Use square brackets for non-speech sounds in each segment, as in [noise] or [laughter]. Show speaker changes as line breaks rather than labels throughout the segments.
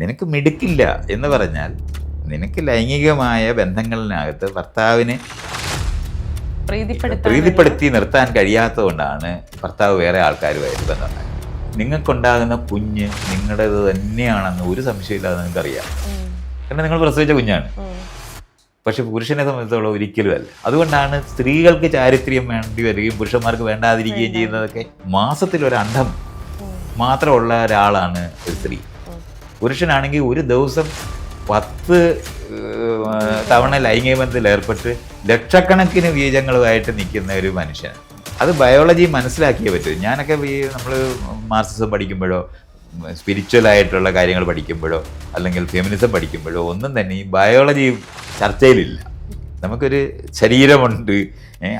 നിനക്ക് മിടുക്കില്ല എന്ന് പറഞ്ഞാൽ നിനക്ക് ലൈംഗികമായ ബന്ധങ്ങളിനകത്ത് ഭർത്താവിനെ പ്രീതിപ്പെടുത്തി നിർത്താൻ കഴിയാത്തതുകൊണ്ടാണ് ഭർത്താവ് വേറെ ആൾക്കാരുമായിട്ട് ബന്ധമുണ്ടായത്. നിങ്ങൾക്കുണ്ടാകുന്ന കുഞ്ഞ് നിങ്ങളുടേത് തന്നെയാണെന്ന് ഒരു സംശയമില്ലാതെ നിങ്ങൾക്കറിയാം.
അറിയാം
കാരണം നിങ്ങൾ പ്രസവിച്ച കുഞ്ഞാണ്. പക്ഷെ പുരുഷനെ സംബന്ധിച്ചോളം ഒരിക്കലും അല്ല. അതുകൊണ്ടാണ് സ്ത്രീകൾക്ക് ചാരിത്ര്യം വേണ്ടി വരികയും പുരുഷന്മാർക്ക് വേണ്ടാതിരിക്കുകയും ചെയ്യുന്നതൊക്കെ മാസത്തിൽ ഒരു അണ്ഡം മാത്രമുള്ള ഒരാളാണ് ഒരു സ്ത്രീ. പുരുഷനാണെങ്കിൽ ഒരു ദിവസം പത്ത് തവണ ലൈംഗിക ബന്ധത്തിൽ ഏർപ്പെട്ട് ലക്ഷക്കണക്കിന് ബീജങ്ങളുമായിട്ട് നിൽക്കുന്ന ഒരു മനുഷ്യൻ. അത് ബയോളജി മനസ്സിലാക്കിയേ പറ്റൂ. ഞാനൊക്കെ ഈ നമ്മൾ മാർസിസം പഠിക്കുമ്പോഴോ സ്പിരിച്വൽ ആയിട്ടുള്ള കാര്യങ്ങൾ പഠിക്കുമ്പോഴോ അല്ലെങ്കിൽ ഫെമിനിസം പഠിക്കുമ്പോഴോ ഒന്നും തന്നെ ഈ ബയോളജി ചർച്ചയിലില്ല. നമുക്കൊരു ശരീരമുണ്ട്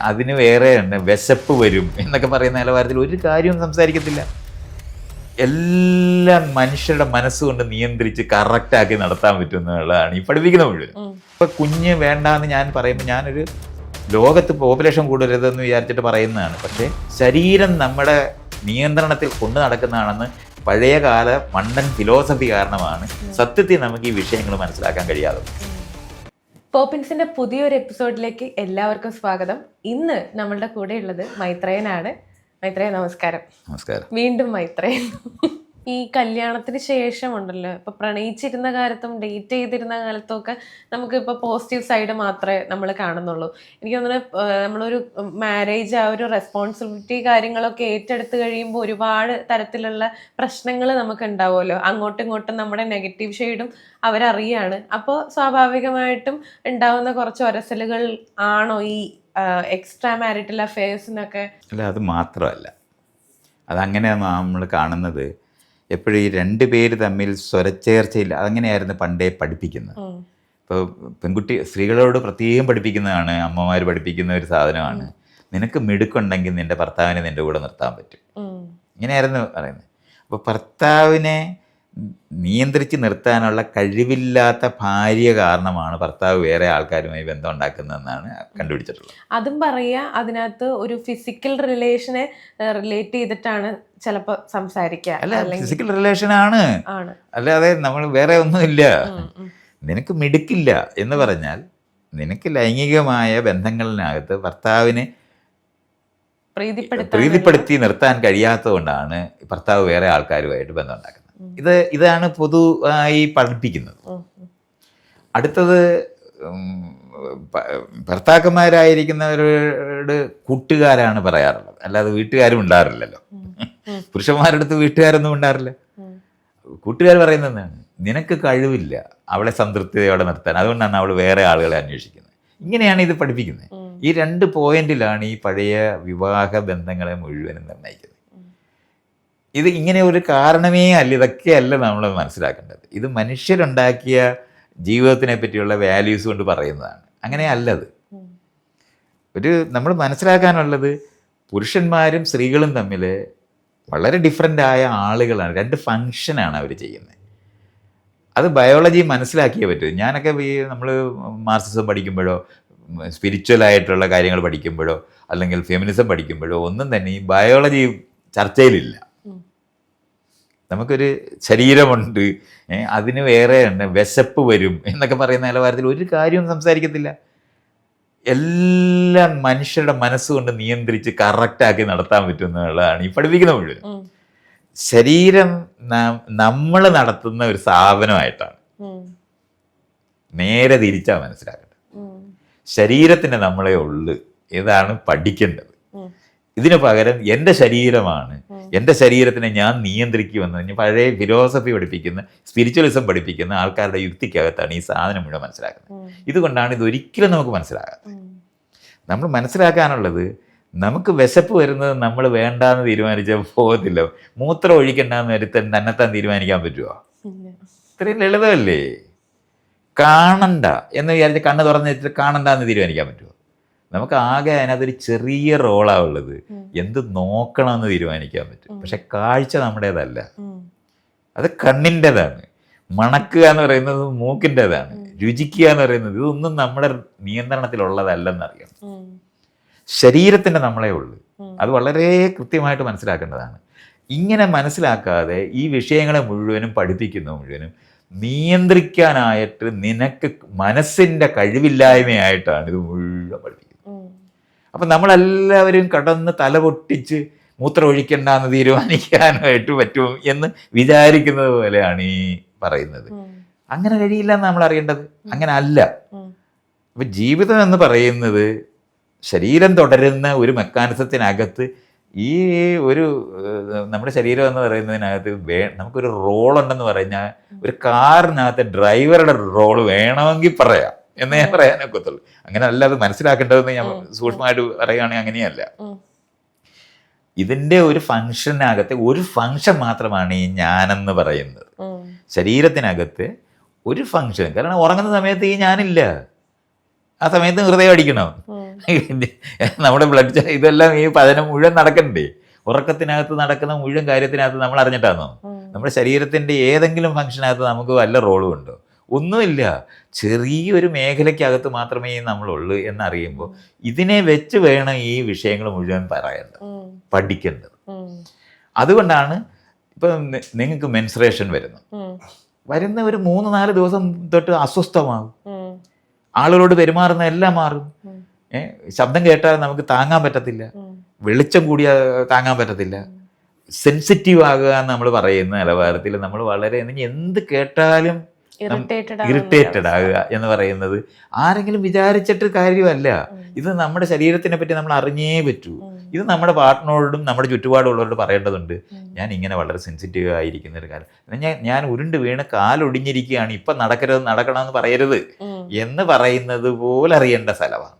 അതിന് വേറെ വിശപ്പ് വരും എന്നൊക്കെ പറയുന്ന നിലവാരത്തിൽ ഒരു കാര്യവും സംസാരിക്കത്തില്ല. എല്ലാം മനുഷ്യരുടെ മനസ്സുകൊണ്ട് നിയന്ത്രിച്ച് കറക്റ്റാക്കി നടത്താൻ പറ്റുന്നതാണ് ഈ പഠിപ്പിക്കുന്ന മുഴുവൻ. ഇപ്പം കുഞ്ഞ് വേണ്ടാന്ന് ഞാൻ പറയുമ്പോൾ ഞാനൊരു ലോകത്ത് പോപ്പുലേഷൻ കൂടരുതെന്ന് വിചാരിച്ചിട്ട് പറയുന്നതാണ്. പക്ഷേ ശരീരം നമ്മുടെ നിയന്ത്രണത്തിൽ കൊണ്ടു നടക്കുന്നതാണെന്ന് പഴയകാല മണ്ടൻ ഫിലോസഫി കാരണമാണ് സത്യത്തിൽ നമുക്ക് ഈ വിഷയങ്ങൾ മനസ്സിലാക്കാൻ കഴിയാതെ.
പോപ്പിൻസിന്റെ പുതിയൊരു എപ്പിസോഡിലേക്ക് എല്ലാവർക്കും സ്വാഗതം. ഇന്ന് നമ്മളുടെ കൂടെയുള്ളത് മൈത്രേയനാണ്. മൈത്രേയ നമസ്കാരം.
നമസ്കാരം.
വീണ്ടും മൈത്രേ. ഈ കല്യാണത്തിന് ശേഷം ഉണ്ടല്ലോ ഇപ്പൊ പ്രണയിച്ചിരുന്ന കാലത്തും ഡേറ്റ് ചെയ്തിരുന്ന കാലത്തും ഒക്കെ നമുക്ക് ഇപ്പൊ പോസിറ്റീവ് സൈഡ് മാത്രമേ നമ്മൾ കാണുന്നുള്ളൂ. എനിക്ക് തോന്നുന്നു നമ്മളൊരു മാരേജ് ആ ഒരു റെസ്പോൺസിബിലിറ്റി കാര്യങ്ങളൊക്കെ ഏറ്റെടുത്ത് കഴിയുമ്പോൾ ഒരുപാട് തരത്തിലുള്ള പ്രശ്നങ്ങൾ നമുക്ക് ഉണ്ടാവുമല്ലോ അങ്ങോട്ടും ഇങ്ങോട്ടും നമ്മുടെ നെഗറ്റീവ് ഷെയ്ഡും അവരറിയാണ്. അപ്പോൾ സ്വാഭാവികമായിട്ടും ഉണ്ടാവുന്ന കുറച്ച് ഒരസലുകൾ ആണോ ഈ എക്സ്ട്രാ മാരിറ്റൽ അഫയേഴ്സിനൊക്കെ
അല്ല അത് മാത്രമല്ല. അതങ്ങനെയാണ് നമ്മൾ കാണുന്നത് എപ്പോഴും ഈ രണ്ട് പേര് തമ്മിൽ സ്വരച്ചേർച്ചയില്ല. അതങ്ങനെയായിരുന്നു പണ്ടേ പഠിപ്പിക്കുന്നത്. ഇപ്പോൾ പെൺകുട്ടി സ്ത്രീകളോട് പ്രത്യേകം പഠിപ്പിക്കുന്നതാണ് അമ്മമാർ പഠിപ്പിക്കുന്ന ഒരു സാധനമാണ്. നിനക്ക് മിടുക്കുണ്ടെങ്കിൽ നിന്റെ ഭർത്താവിനെ നിന്റെ കൂടെ നിർത്താൻ പറ്റും. ഇങ്ങനെയായിരുന്നു പറയുന്നത്. അപ്പോൾ ഭർത്താവിനെ നിയന്ത്രിച്ച് നിർത്താനുള്ള കഴിവില്ലാത്ത ഭാര്യ കാരണമാണ് ഭർത്താവ് വേറെ ആൾക്കാരുമായി ബന്ധം ഉണ്ടാക്കുന്നതെന്നാണ് കണ്ടുപിടിച്ചിട്ടുള്ളത്.
അതും പറയുക അതിനകത്ത് ഒരു ഫിസിക്കൽ റിലേഷനെ റിലേറ്റ് ചെയ്തിട്ടാണ് ചിലപ്പോൾ സംസാരിക്കുക.
അല്ല ഫിസിക്കൽ റിലേഷൻ
ആണ്.
അല്ലാതെ നമ്മൾ വേറെ ഒന്നുമില്ല. നിനക്ക് മിടുക്കില്ല എന്ന് പറഞ്ഞാൽ നിനക്ക് ലൈംഗികമായ ബന്ധങ്ങളിനകത്ത് ഭർത്താവിനെ
പ്രീതിപ്പെടുത്തി
പ്രീതിപ്പെടുത്തി നിർത്താൻ കഴിയാത്തതുകൊണ്ടാണ് ഭർത്താവ് വേറെ ആൾക്കാരുമായിട്ട് ബന്ധം ഉണ്ടാക്കുന്നത്. ഇത് ഇതാണ് പൊതുവായി പഠിപ്പിക്കുന്നത്. അടുത്തത് ഭർത്താക്കന്മാരായിരിക്കുന്നവരോട് കൂട്ടുകാരാണ് പറയാറുള്ളത്. അല്ലാതെ വീട്ടുകാരും ഉണ്ടാറില്ലല്ലോ
ഉം, ഉം.
പുരുഷന്മാരുടെ അടുത്ത് വീട്ടുകാരൊന്നും ഉണ്ടാറില്ല. കൂട്ടുകാർ പറയുന്നത് എന്താണ്? നിനക്ക് കഴിവില്ല. അവളെ സംതൃപ്തിയോടെ നിർത്താൻ. അതുകൊണ്ടാണ് അവൾ വേറെ ആളുകളെ അന്വേഷിക്കുന്നത്. ഇങ്ങനെയാണ് ഇത് പഠിപ്പിക്കുന്നത്. ഈ രണ്ട് പോയിന്റിലാണ് ഈ പഴയ വിവാഹ ബന്ധങ്ങളെ മുഴുവനും
നിർണയിക്കുന്നത്.
ഇത് ഇങ്ങനെ ഒരു കാരണമേ അല്ല ഇതൊക്കെയല്ല നമ്മൾ മനസ്സിലാക്കേണ്ടത്. ഇത് മനുഷ്യരുണ്ടാക്കിയ ജീവിതത്തിനെ പറ്റിയുള്ള വാല്യൂസ് കൊണ്ട് പറയുന്നതാണ്. അങ്ങനെ
അല്ലത്
ഒരു നമ്മൾ മനസ്സിലാക്കാനുള്ളത് പുരുഷന്മാരും സ്ത്രീകളും തമ്മിൽ വളരെ ഡിഫറെന്റ് ആയ ആളുകളാണ്. രണ്ട് ഫങ്ഷനാണ് അവർ ചെയ്യുന്നത്. അത് ബയോളജി മനസ്സിലാക്കിയേ പറ്റൂ. ഞാനൊക്കെ ഈ നമ്മൾ മാർക്സിസം പഠിക്കുമ്പോഴോ സ്പിരിച്വൽ ആയിട്ടുള്ള കാര്യങ്ങൾ പഠിക്കുമ്പോഴോ അല്ലെങ്കിൽ ഫെമിനിസം പഠിക്കുമ്പോഴോ ഒന്നും തന്നെ ഈ ബയോളജി ചർച്ചയിലില്ല. നമുക്കൊരു ശരീരമുണ്ട് അതിന് വേറെ ഉണ്ട് വിശപ്പ് വരും എന്നൊക്കെ പറയുന്ന നിലവാരത്തിൽ ഒരു കാര്യവും സംസാരിക്കത്തില്ല. എല്ലാം മനുഷ്യരുടെ മനസ്സുകൊണ്ട് നിയന്ത്രിച്ച് കറക്റ്റാക്കി നടത്താൻ പറ്റുന്നതാണ് ഈ പഠിപ്പിക്കുന്ന മുഴുവൻ. ശരീരം നമ്മൾ നടത്തുന്ന ഒരു സ്ഥാപനമായിട്ടാണ് നേരെ തിരിച്ചാ മനസ്സിലാക്കേണ്ടത്. ശരീരത്തിന് നമ്മളെ ഉള്ളു. ഇതാണ് പഠിക്കേണ്ടത്. ഇതിന് പകരം എന്റെ ശരീരമാണ്. എന്റെ ശരീരത്തിനെ ഞാൻ നിയന്ത്രിക്കുമെന്ന് പറഞ്ഞ് പഴയ ഫിലോസഫി പഠിപ്പിക്കുന്ന സ്പിരിച്വലിസം പഠിപ്പിക്കുന്ന ആൾക്കാരുടെ യുക്തിക്കകത്താണ് ഈ സാധനം മുഴുവൻ മനസ്സിലാക്കുന്നത്. ഇതുകൊണ്ടാണ് ഇത് ഒരിക്കലും നമുക്ക് മനസ്സിലാകാത്തത്. നമ്മൾ മനസ്സിലാക്കാനുള്ളത് നമുക്ക് വിശപ്പ് വരുന്നത് നമ്മൾ വേണ്ടാന്ന് തീരുമാനിച്ചാൽ പോകത്തില്ല. മൂത്രം ഒഴിക്കണ്ടെന്ന് വരുത്തൻ തന്നെത്താൻ തീരുമാനിക്കാൻ പറ്റുമോ. ഇത്രയും ലളിതമല്ലേ? കാണണ്ട എന്ന് വിചാരിച്ച് കണ്ണ് തുറന്ന് വെച്ചിട്ട് കാണണ്ടെന്ന് തീരുമാനിക്കാൻ പറ്റുമോ നമുക്ക് ആകെ അതിനകത്തൊരു ചെറിയ റോളാണ് ഉള്ളത്. എന്ത് നോക്കണമെന്ന് തീരുമാനിക്കാൻ പറ്റും. പക്ഷെ കാഴ്ച നമ്മുടേതല്ല. അത് കണ്ണിന്റെതാണ്. മണക്കുക എന്ന് പറയുന്നത് മൂക്കിന്റെതാണ്. രുചിക്കുക എന്ന് പറയുന്നത് ഇതൊന്നും നമ്മുടെ
നിയന്ത്രണത്തിലുള്ളതല്ലെന്നറിയാം.
ശരീരത്തിന്റെ നമ്മളെ ഉള്ളു. അത് വളരെ കൃത്യമായിട്ട് മനസ്സിലാക്കേണ്ടതാണ്. ഇങ്ങനെ മനസ്സിലാക്കാതെ ഈ വിഷയങ്ങളെ മുഴുവനും പഠിപ്പിക്കുന്നു മുഴുവനും നിയന്ത്രിക്കാനായിട്ട് നിനക്ക് മനസ്സിന്റെ കഴിവില്ലായ്മയായിട്ടാണ് ഇത് മുഴുവൻ പഠിപ്പിക്കുന്നത്. അപ്പം നമ്മളെല്ലാവരും കടന്ന് തല പൊട്ടിച്ച് മൂത്രം ഒഴിക്കണ്ടെന്ന് തീരുമാനിക്കാനായിട്ട് പറ്റും എന്ന് വിചാരിക്കുന്നത് പോലെയാണ് ഈ പറയുന്നത്. അങ്ങനെ കഴിയില്ല എന്ന് നമ്മൾ അറിയേണ്ടത്. അങ്ങനെ അല്ല.
അപ്പൊ
അപ്പം ജീവിതം എന്ന് പറയുന്നത് ശരീരം തുടരുന്ന ഒരു മെക്കാനിസത്തിനകത്ത് ഈ ഒരു നമ്മുടെ ശരീരം എന്ന് പറയുന്നതിനകത്ത് വേ നമുക്കൊരു റോളുണ്ടെന്ന് പറഞ്ഞാൽ ഒരു കാറിനകത്ത് ഡ്രൈവറുടെ റോൾ വേണമെങ്കിൽ പറയാം. എന്നേ ഞാൻ പറയാനൊക്കത്തുള്ളൂ. അങ്ങനെ അല്ല അത് മനസ്സിലാക്കേണ്ടതെന്ന് ഞാൻ സൂക്ഷ്മമായിട്ട് പറയുകയാണെങ്കിൽ അങ്ങനെയല്ല.
ഇതിന്റെ
ഇതിന്റെ ഒരു ഫങ്ഷനകത്ത് ഒരു ഫങ്ഷൻ മാത്രമാണ് ഈ ഞാനെന്ന് പറയുന്നത്. ശരീരത്തിനകത്ത് ഒരു ഫങ്ഷൻ കാരണം ഉറങ്ങുന്ന സമയത്ത് ഈ ഞാനില്ല. ആ സമയത്ത് ഹൃദയം അടിക്കണം. [laughs] നമ്മുടെ ബ്ലഡ് ഇതെല്ലാം ഈ പതനം മുഴുവൻ നടക്കണ്ടേ? ഉറക്കത്തിനകത്ത് നടക്കുന്ന മുഴുവൻ കാര്യത്തിനകത്ത് നമ്മൾ അറിഞ്ഞിട്ടാണോ. നമ്മുടെ ശരീരത്തിന്റെ ഏതെങ്കിലും ഫംഗ്ഷനകത്ത് നമുക്ക് വല്ല റോളും ഉണ്ടോ? ഒന്നുമില്ല. ചെറിയൊരു മേഖലയ്ക്കകത്ത് മാത്രമേ നമ്മളുള്ളൂ എന്നറിയുമ്പോൾ ഇതിനെ വെച്ച് വേണം ഈ വിഷയങ്ങൾ മുഴുവൻ പറയേണ്ടത്. പഠിക്കേണ്ടത്. അതുകൊണ്ടാണ് ഇപ്പം നിങ്ങൾക്ക് മെൻസ്ട്രേഷൻ വരുന്നു. വരുന്ന ഒരു മൂന്ന് നാല് ദിവസം തൊട്ട് അസ്വസ്ഥമാകും. ആളുകളോട് പെരുമാറുന്ന എല്ലാം മാറും. ശബ്ദം കേട്ടാൽ നമുക്ക് താങ്ങാൻ പറ്റത്തില്ല. വെളിച്ചം കൂടിയ താങ്ങാൻ പറ്റത്തില്ല. സെൻസിറ്റീവ് ആകുക എന്ന് നമ്മൾ പറയുന്ന നിലവാരത്തിൽ നമ്മൾ വളരെ എന്ത് കേട്ടാലും ഇറിറ്റേറ്റഡ് ആകുക എന്ന് പറയുന്നത് ആരെങ്കിലും വിചാരിച്ചിട്ട് കാര്യമല്ല.
ഇത്
നമ്മുടെ ശരീരത്തിനെ പറ്റി നമ്മൾ അറിഞ്ഞേ പറ്റൂ. ഇത് നമ്മുടെ പാർട്ട്ണറോടും നമ്മുടെ ചുറ്റുപാടുള്ളവരോട് പറയേണ്ടതുണ്ട്. ഞാൻ ഇങ്ങനെ വളരെ സെൻസിറ്റീവ് ആയിരിക്കുന്ന ഒരു കാലം. ഞാൻ ഞാൻ ഉരുണ്ട് വീണ് കാലൊടിഞ്ഞിരിക്കുകയാണ്. ഇപ്പം നടക്കരുത് നടക്കണമെന്ന് പറയരുത് എന്ന് പറയുന്നത് പോലെ അറിയേണ്ട സ്ഥലമാണ്.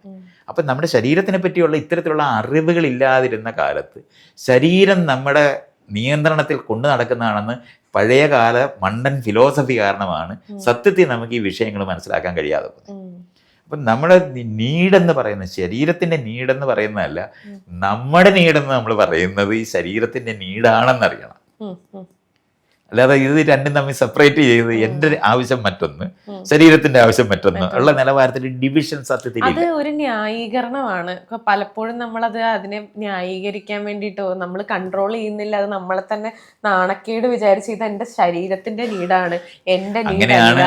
അപ്പം നമ്മുടെ ശരീരത്തിനെ പറ്റിയുള്ള ഇത്തരത്തിലുള്ള അറിവുകൾ ഇല്ലാതിരുന്ന കാലത്ത് ശരീരം നമ്മുടെ നിയന്ത്രണത്തിൽ കൊണ്ടു നടക്കുന്നതാണെന്ന് പഴയകാല മണ്ടൻ ഫിലോസഫി കാരണമാണ് സത്യത്തിൽ നമുക്ക് ഈ വിഷയങ്ങൾ മനസ്സിലാക്കാൻ കഴിയാതെ പോകുന്നത്. അപ്പം നമ്മുടെ നീടെന്ന് പറയുന്ന ശരീരത്തിന്റെ നീടെന്ന് പറയുന്നതല്ല. നമ്മുടെ നീടെന്ന് നമ്മൾ പറയുന്നത് ഈ ശരീരത്തിന്റെ നീടാണെന്നറിയണം. അല്ലാതെ ഇത് രണ്ടും തമ്മിൽ സെപ്പറേറ്റ് ചെയ്ത് എന്റെ ആവശ്യം മറ്റൊന്ന്. ശരീരത്തിന്റെ ആവശ്യം മറ്റൊന്ന് ഉള്ള നിലവാരത്തിൽ ഡിവിഷൻ സത്യത്തിൽ
അത് ഒരു ന്യായീകരണമാണ്. ഇപ്പൊ പലപ്പോഴും നമ്മളത് അതിനെ ന്യായീകരിക്കാൻ വേണ്ടിയിട്ടോ നമ്മൾ കൺട്രോൾ ചെയ്യുന്നില്ല അത് നമ്മളെ തന്നെ നാണക്കേട് വിചാരിച്ച് ഇത് എന്റെ ശരീരത്തിന്റെ നീടാണ്. എന്റെ
അങ്ങനെയാണ്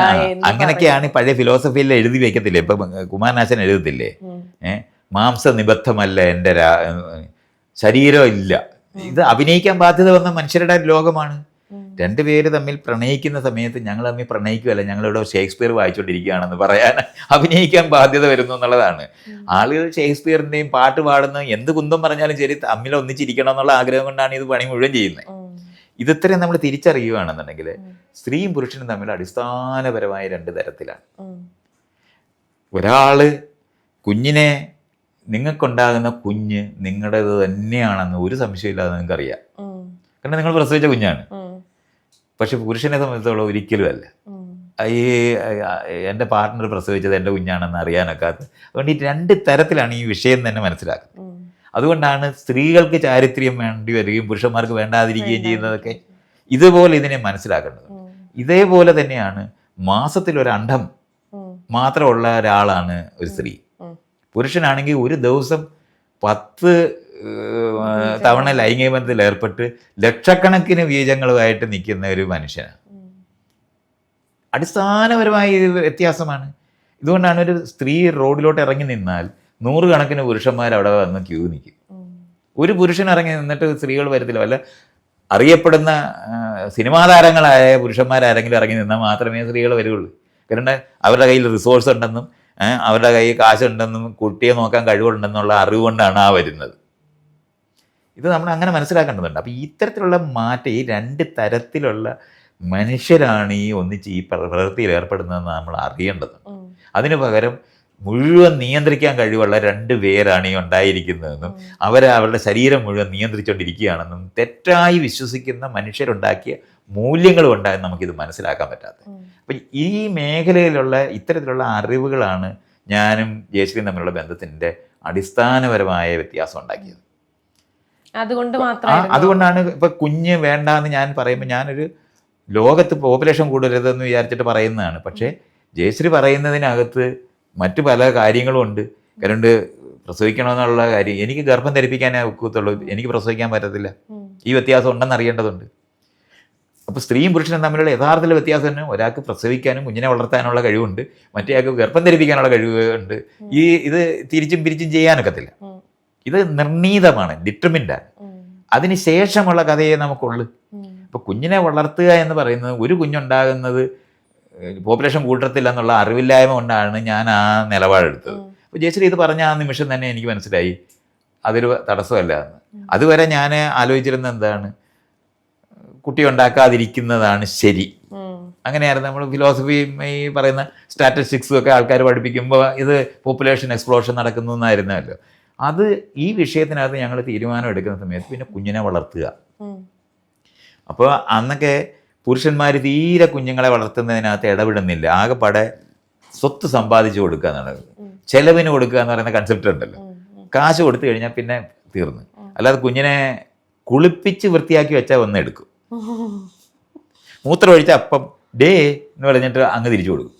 അങ്ങനെയൊക്കെയാണ് പഴയ ഫിലോസഫിയിൽ എഴുതി വെക്കത്തില്ലേ? ഇപ്പൊ കുമാരനാശൻ എഴുതത്തില്ലേ? ഏഹ് മാംസ നിബദ്ധമല്ല എന്റെ ശരീരം ഇല്ല. ഇത് അഭിനയിക്കാൻ ബാധ്യത വന്ന മനുഷ്യരുടെ ലോകമാണ്.
ഉം.
രണ്ടുപേര് തമ്മിൽ പ്രണയിക്കുന്ന സമയത്ത് ഞങ്ങൾ തമ്മിൽ പ്രണയിക്കുകയല്ല ഞങ്ങളിവിടെ ഷേക്സ്പിയർ വായിച്ചുകൊണ്ടിരിക്കുകയാണെന്ന് പറയാൻ [laughs] അഭിനയിക്കാൻ ബാധ്യത വരുന്നു എന്നുള്ളതാണ്. ആളുകൾ ഷേക്സ്പിയറിന്റെയും പാട്ട് പാടുന്ന എന്ത് കുന്തം പറഞ്ഞാലും ശരി തമ്മിൽ ഒന്നിച്ചിരിക്കണം എന്നുള്ള ആഗ്രഹം കൊണ്ടാണ് ഇത് പണി മുഴുവൻ ചെയ്യുന്നത്. ഇതത്രയും നമ്മൾ തിരിച്ചറിയുകയാണെന്നുണ്ടെങ്കിൽ സ്ത്രീയും പുരുഷനും തമ്മിൽ അടിസ്ഥാനപരമായ രണ്ട് തരത്തിലാണ്.
ഒരാൾ
ഒരാൾ കുഞ്ഞിനെ നിങ്ങൾക്കുണ്ടാകുന്ന കുഞ്ഞ് നിങ്ങളുടേത് തന്നെയാണെന്ന് ഒരു സംശയമില്ലാതെ നിങ്ങൾക്കറിയാം. കാരണം നിങ്ങൾ പ്രസവിച്ച കുഞ്ഞാണ്. പക്ഷെ പുരുഷനെ സംബന്ധിച്ചോളം ഒരിക്കലും അല്ല. ഈ എന്റെ പാർട്ട്ണർ പ്രസവിച്ചത് എന്റെ കുഞ്ഞാണെന്ന് അറിയാനൊക്കാത്ത അതുകൊണ്ട് ഈ രണ്ട് തരത്തിലാണ് ഈ വിഷയം തന്നെ മനസ്സിലാക്കുന്നത്. അതുകൊണ്ടാണ് സ്ത്രീകൾക്ക് ചാരിത്ര്യം വേണ്ടി വരികയും പുരുഷന്മാർക്ക് വേണ്ടാതിരിക്കുകയും ചെയ്യുന്നതൊക്കെ ഇതുപോലെ ഇതിനെ മനസ്സിലാക്കേണ്ടത്. ഇതേപോലെ തന്നെയാണ് മാസത്തിൽ ഒരു അണ്ഡം. മാത്രമുള്ള ഒരാളാണ് ഒരു സ്ത്രീ. പുരുഷനാണെങ്കിൽ ഒരു ദിവസം പത്ത് തവണ ലൈംഗിക ബന്ധത്തിൽ ഏർപ്പെട്ട് ലക്ഷക്കണക്കിന് ബീജങ്ങളുമായിട്ട് നിൽക്കുന്ന ഒരു മനുഷ്യനാണ്. അടിസ്ഥാനപരമായ വ്യത്യാസമാണ്. ഇതുകൊണ്ടാണ് ഒരു സ്ത്രീ റോഡിലോട്ട് ഇറങ്ങി നിന്നാൽ നൂറുകണക്കിന് പുരുഷന്മാർ അവിടെ വന്ന് ക്യൂ നിൽക്കും. ഒരു പുരുഷൻ ഇറങ്ങി നിന്നിട്ട് സ്ത്രീകൾ വരത്തില്ല. വല്ല അറിയപ്പെടുന്ന സിനിമാ താരങ്ങളായ പുരുഷന്മാരാരെങ്കിലും ഇറങ്ങി നിന്നാൽ മാത്രമേ സ്ത്രീകൾ വരുള്ളൂ. കാരണം അവരുടെ കയ്യിൽ റിസോഴ്സ് ഉണ്ടെന്നും അവരുടെ കയ്യിൽ കാശുണ്ടെന്നും കുട്ടിയെ നോക്കാൻ കഴിവുണ്ടെന്നുള്ള അറിവ് കൊണ്ടാണ് ആ വരുന്നത്. ഇത് നമ്മൾ അങ്ങനെ മനസ്സിലാക്കേണ്ടതുണ്ട്. അപ്പോൾ ഇത്തരത്തിലുള്ള മാറ്റം ഈ രണ്ട് തരത്തിലുള്ള മനുഷ്യരാണ് ഈ ഒന്നിച്ച് ഈ പ്രവൃത്തിയിൽ ഏർപ്പെടുന്നതെന്ന് നമ്മൾ അറിയേണ്ടത്. അതിനു പകരം മുഴുവൻ നിയന്ത്രിക്കാൻ കഴിവുള്ള രണ്ട് പേരാണ് ഈ ഉണ്ടായിരിക്കുന്നതെന്നും അവർ അവരുടെ ശരീരം മുഴുവൻ നിയന്ത്രിച്ചുകൊണ്ടിരിക്കുകയാണെന്നും തെറ്റായി വിശ്വസിക്കുന്ന മനുഷ്യരുണ്ടാക്കിയ മൂല്യങ്ങളും ഉണ്ടായെന്ന് നമുക്കിത് മനസ്സിലാക്കാൻ
പറ്റാത്ത.
അപ്പം ഈ മേഖലയിലുള്ള ഇത്തരത്തിലുള്ള അറിവുകളാണ് ഞാനും ജയശ്രീയും തമ്മിലുള്ള ബന്ധത്തിന്റെ അടിസ്ഥാനപരമായ വ്യത്യാസം ഉണ്ടാക്കിയത്.
അതുകൊണ്ട് മാത്രം
അതുകൊണ്ടാണ് ഇപ്പൊ കുഞ്ഞ് വേണ്ട എന്ന് ഞാൻ പറയുമ്പോൾ ഞാനൊരു ലോകത്ത് പോപ്പുലേഷൻ കൂടരുതെന്ന് വിചാരിച്ചിട്ട് പറയുന്നതാണ്. പക്ഷേ ജയശ്രീ പറയുന്നതിനകത്ത് മറ്റു പല കാര്യങ്ങളും ഉണ്ട്. കാരണം പ്രസവിക്കണമെന്നുള്ള കാര്യം എനിക്ക് ഗർഭം ധരിപ്പിക്കാനേ ഒക്കത്തുള്ളൂ. എനിക്ക് പ്രസവിക്കാൻ പറ്റത്തില്ല. ഈ വ്യത്യാസം ഉണ്ടെന്ന് അറിയേണ്ടതുണ്ട്. അപ്പോൾ സ്ത്രീയും പുരുഷനും തമ്മിലുള്ള യഥാർത്ഥത്തിലെ വ്യത്യാസം തന്നെ ഒരാൾക്ക് പ്രസവിക്കാനും കുഞ്ഞിനെ വളർത്താനുള്ള കഴിവുണ്ട്. മറ്റേയാൾക്ക് ഗർഭം ധരിപ്പിക്കാനുള്ള കഴിവുണ്ട്. ഈ ഇത് തിരിച്ചും പിരിച്ചും ചെയ്യാനൊക്കത്തില്ല. ഇത് നിർണീതമാണ് ഡിറ്റർമിൻഡാണ്
അതിനുശേഷമുള്ള
അതിന് ശേഷമുള്ള കഥയെ നമുക്കുള്ളു.
ഇപ്പൊ
ഇപ്പോൾ കുഞ്ഞിനെ വളർത്തുക എന്ന് പറയുന്നത് ഒരു കുഞ്ഞുണ്ടാകുന്നത് പോപ്പുലേഷൻ കൂട്ടത്തില്ല എന്നുള്ള അറിവില്ലായ്മ കൊണ്ടാണ് ഞാൻ ആ നിലപാടെടുത്തത്.
അപ്പൊ
അപ്പോൾ ജയശ്രീ ഇത് പറഞ്ഞ ആ നിമിഷം തന്നെ എനിക്ക് മനസ്സിലായി. അതൊരു തടസ്സമല്ല. എന്ന് അതുവരെ ഞാൻ ആലോചിച്ചിരുന്ന എന്താണ്? കുട്ടി ഉണ്ടാക്കാതിരിക്കുന്നതാണ് ശരി. അങ്ങനെയായിരുന്നു നമ്മൾ ഫിലോസഫി ഈ പറയുന്ന സ്റ്റാറ്റിസ്റ്റിക്സും ഒക്കെ ആൾക്കാർ പഠിപ്പിക്കുമ്പോൾ ഇത് പോപ്പുലേഷൻ എക്സ്പ്ലോഷൻ നടക്കുന്നു എന്നായിരുന്നല്ലോ അത് ഈ വിഷയത്തിനകത്ത് ഞങ്ങൾ തീരുമാനം എടുക്കുന്ന സമയത്ത് പിന്നെ കുഞ്ഞിനെ വളർത്തുക. അപ്പോൾ അന്നൊക്കെ പുരുഷന്മാർ തീരെ കുഞ്ഞുങ്ങളെ വളർത്തുന്നതിനകത്ത് ഇടപെടുന്നില്ല. ആകെപ്പാടെ സ്വത്ത് സമ്പാദിച്ചു കൊടുക്കുക എന്നുള്ളത്. ചെലവിന് കൊടുക്കുക എന്ന് പറയുന്ന കൺസെപ്റ്റ് ഉണ്ടല്ലോ. കാശ് കൊടുത്തു കഴിഞ്ഞാൽ പിന്നെ തീർന്നു. അല്ലാതെ കുഞ്ഞിനെ കുളിപ്പിച്ച് വൃത്തിയാക്കി വെച്ചാൽ ഒന്ന് എടുക്കും. [laughs] മൂത്രം ഒഴിച്ചാൽ അപ്പം ഡേ എന്ന് പറഞ്ഞിട്ട് അങ്ങ് തിരിച്ചു കൊടുക്കും.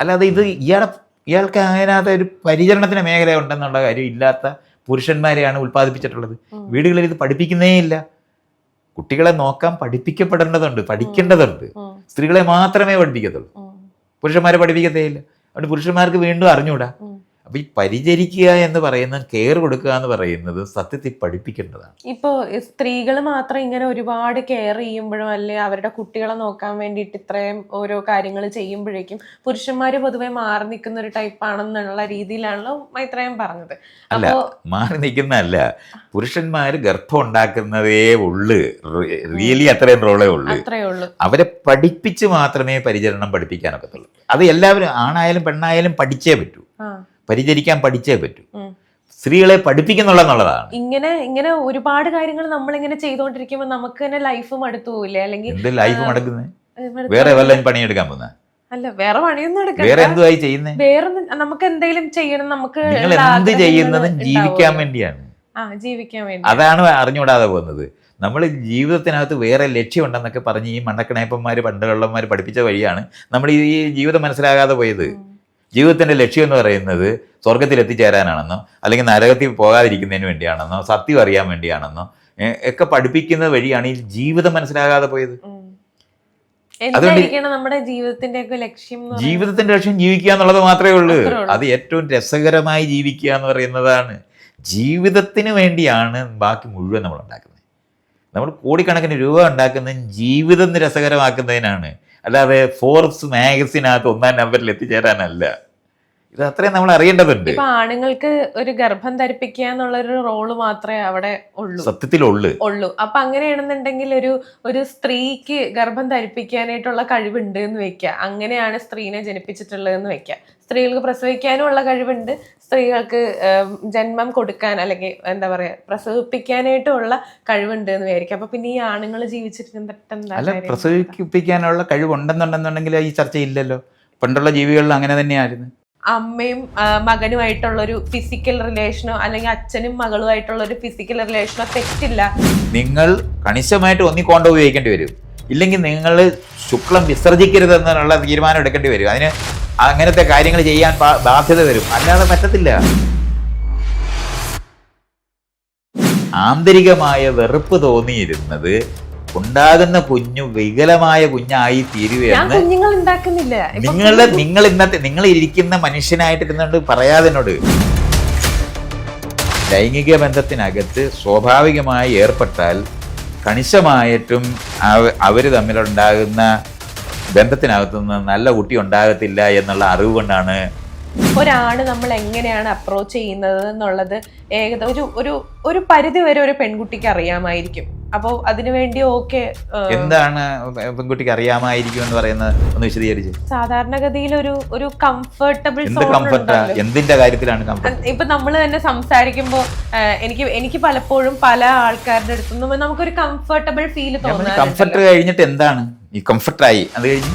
അല്ലാതെ ഇത് ഇയാളെ ഇയാൾക്ക് അതിനകത്ത് ഒരു പരിചരണത്തിന് മേഖല ഉണ്ടെന്നുള്ള കാര്യം ഇല്ലാത്ത പുരുഷന്മാരെയാണ് ഉൽപ്പാദിപ്പിച്ചിട്ടുള്ളത്. വീടുകളിൽ ഇത് പഠിപ്പിക്കുന്നേ ഇല്ല. കുട്ടികളെ നോക്കാൻ പഠിപ്പിക്കപ്പെടേണ്ടതുണ്ട് പഠിക്കേണ്ടതുണ്ട്. സ്ത്രീകളെ മാത്രമേ പഠിപ്പിക്കത്തുള്ളൂ. പുരുഷന്മാരെ പഠിപ്പിക്കത്തേ ഇല്ല. അതുകൊണ്ട് പുരുഷന്മാർക്ക് വീണ്ടും അറിഞ്ഞൂടാ. അപ്പൊ ഈ പരിചരിക്കുക എന്ന് പറയുന്ന കെയർ കൊടുക്കുക എന്ന് പറയുന്നത് സത്യത്തിൽ പഠിപ്പിക്കേണ്ടതാണ്.
ഇപ്പോ സ്ത്രീകൾ മാത്രം ഇങ്ങനെ ഒരുപാട് കെയർ ചെയ്യുമ്പോഴും അല്ലെ അവരുടെ കുട്ടികളെ നോക്കാൻ വേണ്ടിയിട്ട് ഇത്രയും ഓരോ കാര്യങ്ങൾ ചെയ്യുമ്പോഴേക്കും പുരുഷന്മാര് പൊതുവെ മാറി നിൽക്കുന്ന ഒരു ടൈപ്പ് ആണെന്നുള്ള രീതിയിലാണല്ലോ ഇത്രയും പറഞ്ഞത്.
അല്ല മാറി നിൽക്കുന്നതല്ല. പുരുഷന്മാർ ഗർഭം ഉണ്ടാക്കുന്നതേ ഉള്ളു. റിയലി അത്രയും റോളേ ഉള്ളു. അവരെ പഠിപ്പിച്ച് മാത്രമേ പരിചരണം പഠിപ്പിക്കാനൊക്കത്തുള്ളൂ അത് എല്ലാവരും ആണായാലും പെണ്ണായാലും പഠിച്ചേ പറ്റൂ. പരിചരിക്കാൻ പഠിച്ചേ പറ്റൂ. സ്ത്രീകളെ പഠിപ്പിക്കുന്നുള്ളതാണ്
ഇങ്ങനെ ഇങ്ങനെ ഒരുപാട് കാര്യങ്ങൾ നമ്മൾ ഇങ്ങനെ ചെയ്തുകൊണ്ടിരിക്കുമ്പോൾ നമുക്ക് തന്നെ ലൈഫ് മടുത്തു പോവില്ലേ? അല്ലെങ്കിൽ
എന്ത് ലൈഫ് മടക്കുന്നത് വേറെ വല്ലതും പണിയെടുക്കാൻ പോകുന്ന?
അല്ല വേറെ പണിയൊന്നും
വേറെ
എടുക്കണ്ട
എന്തുവായി ചെയ്യുന്നത്
വേറെ നമുക്ക് എന്തെങ്കിലും ചെയ്യണം നമുക്ക്
നിങ്ങൾ എന്ത് ചെയ്യുന്നത് ജീവിക്കാൻ വേണ്ടിയാണ്.
ആ ജീവിക്കാൻ വേണ്ടി
അതാണ് അറിഞ്ഞുകൂടാതെ പോകുന്നത്. നമ്മൾ ജീവിതത്തിനകത്ത് വേറെ ലക്ഷ്യമുണ്ടെന്നൊക്കെ പറഞ്ഞ് ഈ മണ്ണക്കണയപ്പന്മാർ പണ്ടുള്ളവന്മാർ പഠിപ്പിച്ച വഴിയാണ് നമ്മൾ ഈ ജീവിതം മനസ്സിലാകാതെ പോയത്. ജീവിതത്തിന്റെ ലക്ഷ്യം എന്ന് പറയുന്നത് സ്വർഗത്തിൽ എത്തിച്ചേരാനാണെന്നോ അല്ലെങ്കിൽ നരകത്തിൽ പോകാതിരിക്കുന്നതിന് വേണ്ടിയാണെന്നോ സത്യം അറിയാൻ വേണ്ടിയാണെന്നോ ഒക്കെ പഠിപ്പിക്കുന്ന വഴിയാണ് ഈ ജീവിതം മനസ്സിലാകാതെ പോയത്.
നമ്മുടെ ജീവിതത്തിന്റെ ലക്ഷ്യം
ജീവിതത്തിന്റെ ലക്ഷ്യം ജീവിക്കുക എന്നുള്ളത് മാത്രമേ ഉള്ളൂ.
ഉള്ളൂ.
അത് ഏറ്റവും രസകരമായി ജീവിക്കുക എന്ന് പറയുന്നതാണ്. ജീവിതത്തിന് വേണ്ടിയാണ് ബാക്കി മുഴുവൻ നമ്മൾ ഉണ്ടാക്കുന്നത്. നമ്മൾ കോടിക്കണക്കിന് രൂപ ഉണ്ടാക്കുന്നത് ജീവിതം രസകരമാക്കുന്നതിനാണ് അല്ലാതെ ഫോർബ്സ് മാഗസിനകത്ത് ഒന്നാം നമ്പറിൽ എത്തിച്ചേരാനല്ല. ഇത് അത്രയും നമ്മൾ അറിയേണ്ടതുണ്ട്.
ഇപ്പൊ ആണുങ്ങൾക്ക് ഒരു ഗർഭം ധരിപ്പിക്കുക എന്നുള്ള ഒരു റോൾ മാത്രമേ അവിടെ ഉള്ളൂ.
സത്യത്തിലുള്ളു.
ഉള്ളൂ. അപ്പൊ അങ്ങനെയാണെന്നുണ്ടെങ്കിൽ ഒരു ഒരു സ്ത്രീക്ക് ഗർഭം ധരിപ്പിക്കാനായിട്ടുള്ള കഴിവുണ്ട് എന്ന് വെക്കുക. അങ്ങനെയാണ് സ്ത്രീനെ ജനിപ്പിച്ചിട്ടുള്ളതെന്ന് വെക്കുക. സ്ത്രീകൾക്ക് പ്രസവിക്കാനും ഉള്ള കഴിവുണ്ട്. സ്ത്രീകൾക്ക് ജന്മം കൊടുക്കാൻ അല്ലെങ്കിൽ എന്താ പറയാ പ്രസവിപ്പിക്കാനായിട്ടുള്ള കഴിവുണ്ട് എന്ന് വിചാരിക്കും അപ്പൊ പിന്നെ ഈ ആണുങ്ങൾ ജീവിച്ചിരുന്നിട്ട്
അല്ല പ്രസവിപ്പിക്കാനുള്ള കഴിവുണ്ടെന്നുണ്ടെന്നുണ്ടെങ്കിൽ ഈ ചർച്ചയില്ലല്ലോ. പണ്ടുള്ള ജീവികളിൽ അങ്ങനെ തന്നെയായിരുന്നു.
അമ്മയും മകനുമായിട്ടുള്ള ഒരു ഫിസിക്കൽ റിലേഷനോ അല്ലെങ്കിൽ അച്ഛനും മകളുമായിട്ടുള്ള ഒരു ഫിസിക്കൽ റിലേഷനോ തെറ്റില്ല.
നിങ്ങൾ കണിശമായിട്ട് ഒന്നി കോണ്ട ഉപയോഗിക്കേണ്ടി വരും. ഇല്ലെങ്കിൽ നിങ്ങൾ ശുക്ലം വിസർജിക്കരുത് എന്നുള്ള തീരുമാനം എടുക്കേണ്ടി വരും. അതിന് അങ്ങനത്തെ കാര്യങ്ങൾ ചെയ്യാൻ ബാധ്യത വരും. അല്ലാതെ പറ്റത്തില്ല. ആന്തരികമായ വെറുപ്പ് തോന്നിയിരുന്നത് ഉണ്ടാകുന്ന കുഞ്ഞു വികലമായ കുഞ്ഞായി
ഞാൻ
തീരുകയെന്ന്
കുഞ്ഞുങ്ങൾ ഉണ്ടാക്കുന്നില്ല.
നിങ്ങളുടെ നിങ്ങൾ ഇന്നത്തെ നിങ്ങൾ ഇരിക്കുന്ന മനുഷ്യനായിട്ടിരുന്നുകൊണ്ട് പറയാതെ എന്നോട് ലൈംഗിക ബന്ധത്തിനകത്ത് സ്വാഭാവികമായി ഏർപ്പെട്ടാൽ കണിശമായിട്ടും അവർ അവർ തമ്മിലുണ്ടാകുന്ന ബന്ധത്തിനകത്തുനിന്ന് നല്ല കുട്ടി ഉണ്ടാകത്തില്ല എന്നുള്ള അറിവ് കൊണ്ടാണ്
ഒരാണ് നമ്മൾ എങ്ങനെയാണ് അപ്രോച്ച് ചെയ്യുന്നത് എന്നുള്ളത് ഏകദേശം ഒരു ഒരു ഒരു പരിധി വരെ ഒരു പെൺകുട്ടിക്ക് അറിയാമായിരിക്കും. അപ്പോൾ അതിനുവേണ്ടി ഓക്കെ
എന്താണ് പെൺകുട്ടിക്ക് അറിയാമായിരിക്കും എന്ന് പറയുന്നത് ഒന്ന് വിശദീകരിച്ച്.
സാധാരണഗതിയിൽ ഒരു ഒരു കംഫർട്ടബിൾ
എന്തിന്റെ കാര്യത്തിലാണ്
ഇപ്പൊ നമ്മൾ തന്നെ സംസാരിക്കുമ്പോൾ എനിക്ക് എനിക്ക് പലപ്പോഴും പല ആൾക്കാരുടെ അടുത്തുനിന്നും നമുക്കൊരു കംഫർട്ടബിൾ ഫീൽ
കംഫർട്ട് കഴിഞ്ഞിട്ട് എന്താണ്? ഈ കംഫർട്ടായി അത് കഴിഞ്ഞ്?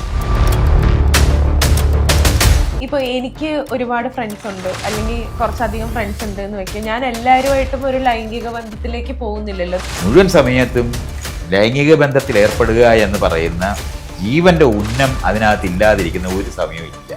ഇപ്പൊ എനിക്ക് ഒരുപാട് ഫ്രണ്ട്സ് ഉണ്ട്. അല്ലെങ്കിൽ കുറച്ചധികം ഫ്രണ്ട്സ് ഉണ്ട് എന്ന് വെക്കുക. ഞാൻ എല്ലാവരുമായിട്ടും ഒരു ലൈംഗിക ബന്ധത്തിലേക്ക് പോകുന്നില്ലല്ലോ.
മുഴുവൻ സമയത്തും ലൈംഗിക ബന്ധത്തിൽ ഏർപ്പെടുക എന്ന് പറയുന്ന ജീവന്റെ ഉന്നം അതിനകത്ത് ഇല്ലാതിരിക്കുന്ന ഒരു സമയവും ഇല്ല.